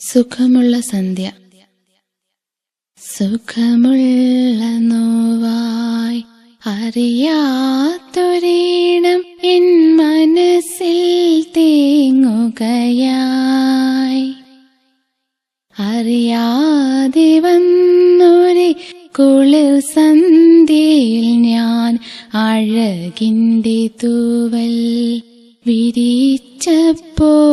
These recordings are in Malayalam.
സുഖമുള്ള സന്ധ്യ. സുഖമുള്ള നോവായി. അറിയാത്തൊരീണം എൻ മനസ്സിൽ തേങ്ങുകയായി. അറിയാതെ വന്നൊരു കുളിർ സന്ധ്യയിൽ ഞാൻ അഴകിന്റെ തൂവൽ വിരിച്ചപ്പോൾ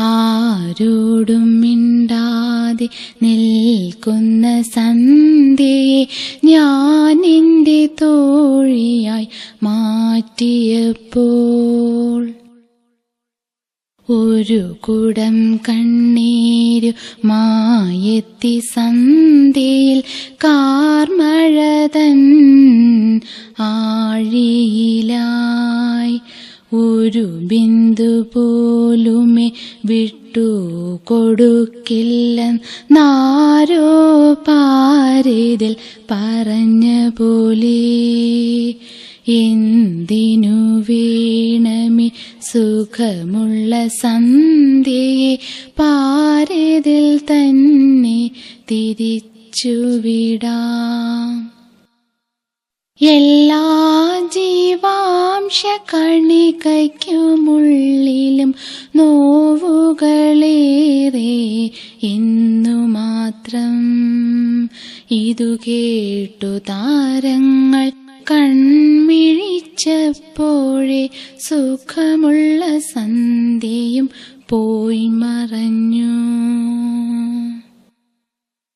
ആരോടും മിണ്ടാതെ നിൽക്കുന്ന സന്ധ്യയെ ഞാൻ എന്റെ തോഴിയായി മാറ്റിയപ്പോൾ. ഒരു കുടം കണ്ണീരു മായെത്തി സന്ധ്യയിൽ കാർമഴതൻ ആഴിയിലായി ഒരു ബിന്ദു പോലുമേ വിട്ടു കൊടുക്കില്ല നാരോ പാരിതിൽ പറഞ്ഞ പോലെ എന്തിനു വീണമി സുഖമുള്ള സന്ധ്യയെ പാരിതിൽ തന്നെ തിരിച്ചുവിടാം. എല്ലാ ജീവാംശ കണികയ്ക്കുമുള്ളിലും നോവുകളേറെ എന്നു മാത്രം ഇതു കേട്ടു താരങ്ങൾ കൺമിഴിച്ചപ്പോഴേ സുഖമുള്ള സന്ധ്യയും പോയി മറഞ്ഞു.